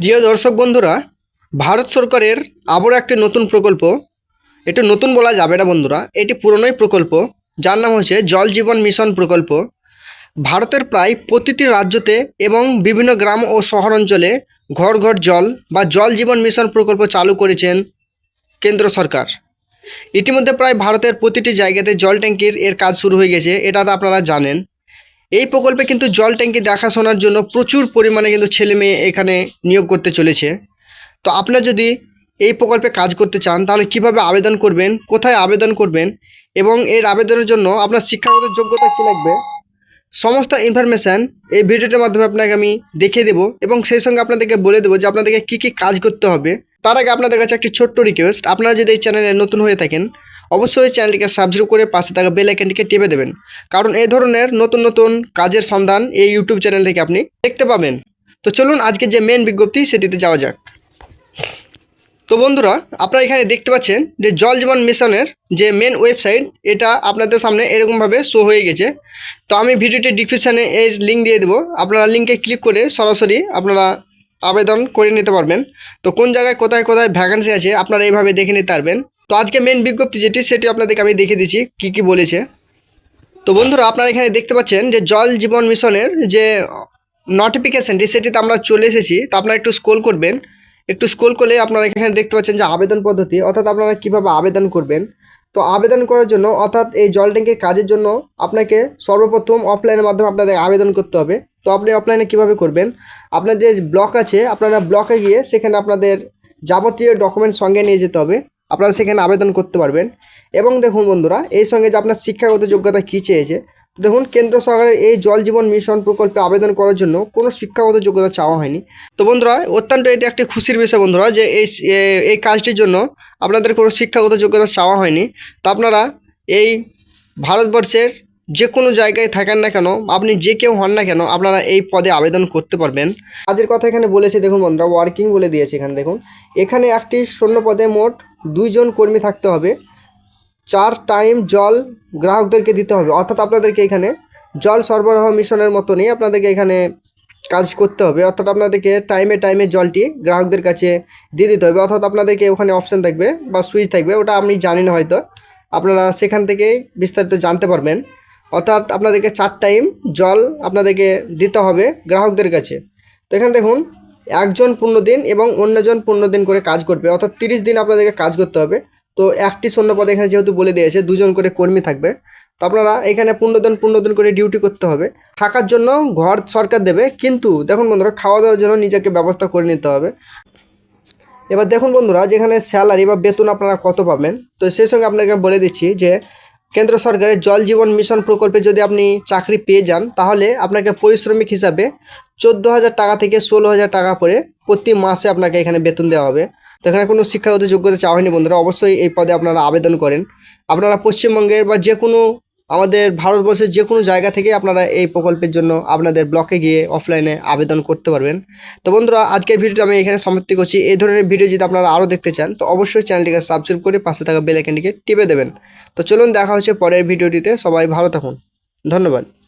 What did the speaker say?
প্রিয় দর্শক বন্ধুরা, ভারত সরকারের আবারও একটি নতুন প্রকল্প। এটি নতুন বলা যাবে না বন্ধুরা, এটি পুরনোই প্রকল্প। যার নাম হচ্ছে জল জীবন মিশন প্রকল্প। ভারতের প্রায় প্রতিটি রাজ্যতে এবং বিভিন্ন গ্রাম ও শহর অঞ্চলে ঘর ঘর জল বা জল জীবন মিশন প্রকল্প চালু করেছেন কেন্দ্র সরকার। ইতিমধ্যে প্রায় ভারতের প্রতিটি জায়গাতে জল ট্যাঙ্কির এর কাজ শুরু হয়ে গেছে, এটা আপনারা জানেন। এই প্রকল্পে কিন্তু জল ট্যাঙ্কি দেখাশোনার জন্য প্রচুর পরিমাণে কিন্তু ছেলে মেয়ে এখানে নিয়োগ করতে চলেছে। তো আপনার যদি এই প্রকল্পে কাজ করতে চান, তাহলে কীভাবে আবেদন করবেন, কোথায় আবেদন করবেন এবং এর আবেদনের জন্য আপনার শিক্ষাগত যোগ্যতা কী লাগবে, সমস্ত ইনফরমেশান এই ভিডিওটার মাধ্যমে আপনাকে আমি দেখিয়ে দেবো এবং সেই সঙ্গে আপনাদেরকে বলে দেবো যে আপনাদেরকে কী কী কাজ করতে হবে। তার আগে আপনাদের কাছে একটি ছোট্ট রিকোয়েস্ট আপনারা যদি এই চ্যানেলে নতুন হয়ে থাকেন অবশ্যই চ্যানেলটিকে সাবস্ক্রাইব করে পাশে থাকা বেল আইকনটিকে টিপে দেবেন। কারণ এই ধরনের নতুন নতুন কাজের সন্ধান এই ইউটিউব চ্যানেল থেকে আপনি দেখতে পাবেন। তো চলুন আজকে যে মেন বিজ্ঞপ্তি সেটিতে যাওয়া যাক। তো বন্ধুরা, আপনারা এখানে দেখতে পাচ্ছেন যে জল জীবন মিশনের যে মেন ওয়েবসাইট এটা আপনাদের সামনে এরকমভাবে শো হয়ে গেছে। তো আমি ভিডিওটি ডিসক্রিপশানে এর লিঙ্ক দিয়ে দেবো। আপনারা লিঙ্কে ক্লিক করে সরাসরি আপনারা আবেদন করে নিতে পারবেন। তো কোন জায়গায় কোথায় কোথায় ভ্যাকান্সি আছে, আপনারা এইভাবে দেখে নিতে পারবেন। তো আজকে মেন বিজ্ঞপ্তি যেটি, সেটি আপনাদেরকে আমি দেখে দিচ্ছি, কী কী বলেছে। তো বন্ধুরা, আপনারা এখানে দেখতে পাচ্ছেন যে জল জীবন মিশনের যে নোটিফিকেশানটি সেটিতে আমরা চলে এসেছি। তো আপনারা একটু স্ক্রোল করবেন। একটু স্ক্রোল করলে আপনারা এখানে দেখতে পাচ্ছেন যে আবেদন পদ্ধতি, অর্থাৎ আপনারা কীভাবে আবেদন করবেন। তো আবেদন করার জন্য, অর্থাৎ এই জল ট্যাঙ্কের কাজের জন্য আপনাকে সর্বপ্রথম অফলাইনের মাধ্যমে আপনাদের আবেদন করতে হবে। তো আপনি অফলাইনে কীভাবে করবেন? আপনাদের ব্লক আছে, আপনারা ব্লকে গিয়ে সেখানে আপনাদের যাবতীয় ডকুমেন্ট সঙ্গে নিয়ে যেতে হবে। আপনারা সেখানে আবেদন করতে পারবেন। এবং দেখুন বন্ধুরা, এই সঙ্গে যে আপনার শিক্ষাগত যোগ্যতা কী চেয়েছে, তো দেখুন, কেন্দ্র সরকারের এই জল জীবন মিশন প্রকল্পে আবেদন করার জন্য কোনো শিক্ষাগত যোগ্যতা চাওয়া হয়নি। তো বন্ধুরা, অত্যন্ত এটি একটি খুশির বিষয় বন্ধুরা, যে এই এই কাজটির জন্য আপনাদের কোনো শিক্ষাগত যোগ্যতা চাওয়া হয়নি। তো আপনারা এই ভারতবর্ষের যে কোনো জায়গায় থাকেন না কেন, আপনি যে কেউ হন না কেন, আপনারা এই পদে আবেদন করতে পারবেন। কাজের কথা এখানে বলেছে, দেখুন বন্ধুরা ওয়ার্কিং বলে দিয়েছে এখানে, দেখুন। এখানে একটি শূন্য পদে মোট দুইজন কর্মী থাকতে হবে। চার টাইম জল গ্রাহকদেরকে দিতে হবে। অর্থাৎ আপনাদেরকে এখানে জল সরবরাহ মিশনের মতনই আপনাদেরকে এখানে কাজ করতে হবে। অর্থাৎ আপনাদেরকে টাইমে টাইমে জলটি গ্রাহকদের কাছে দিয়ে দিতে হবে। অর্থাৎ আপনাদেরকে ওখানে অপশান থাকবে বা সুইচ থাকবে। ওটা আপনি জানেন হয়তো। আপনারা সেখান থেকে বিস্তারিত জানতে পারবেন। অর্থাৎ আপনাদেরকে চার টাইম জল আপনাদেরকে দিতে হবে গ্রাহকদের কাছে। তো এখানে দেখুন একজন পূর্ণ দিন এবং অন্যজন পূর্ণ দিন করে কাজ করবে, অর্থাৎ তিরিশ দিন আপনাদেরকে কাজ করতে হবে। তো একটি শূন্য পদে এখানে যেহেতু বলে দিয়েছে, দুজন করে কর্মী থাকবে। তো আপনারা এখানে পূর্ণদিন পূর্ণদিন করে ডিউটি করতে হবে। থাকার জন্য ঘর সরকার দেবে, কিন্তু দেখুন বন্ধুরা খাওয়া দাওয়ার জন্য নিজেকে ব্যবস্থা করে নিতে হবে। এবার দেখুন বন্ধুরা, যেখানে স্যালারি বা বেতন আপনারা কত পাবেন, তো সেই সঙ্গে আপনাকে বলে দিচ্ছি যে, কেন্দ্র সরকারের জল জীবন মিশন প্রকল্পে যদি আপনি চাকরি পেয়ে যান, তাহলে আপনাকে পরিশ্রমিক হিসাবে চোদ্দ হাজার টাকা থেকে ষোলো হাজার টাকা করে প্রতি মাসে আপনাকে এখানে বেতন দেওয়া হবে। তো এখানে কোনো শিক্ষাগত যোগ্যতা চাওয়া হয়নি বন্ধুরা, অবশ্যই এই পদে আপনারা আবেদন করেন। আপনারা পশ্চিমবঙ্গের বা যে কোনো আমাদের ভারতবর্ষের যে কোনো জায়গা থেকে আপনারা এই প্রকল্পের জন্য আপনাদের ব্লকে গিয়ে অফলাইনে আবেদন করতে পারবেন। তো বন্ধুরা, আজকের ভিডিওটা আমি এখানে সমাপ্তি করছি। এই ধরনের ভিডিও যদি আপনারা আরও দেখতে চান, তো অবশ্যই চ্যানেলটিকে সাবস্ক্রাইব করে পাশে থাকা বেল আইকনটিকে টিপে দেবেন। তো চলুন, দেখা হচ্ছে পরের ভিডিওটিতে। সবাই ভালো থাকুন। ধন্যবাদ।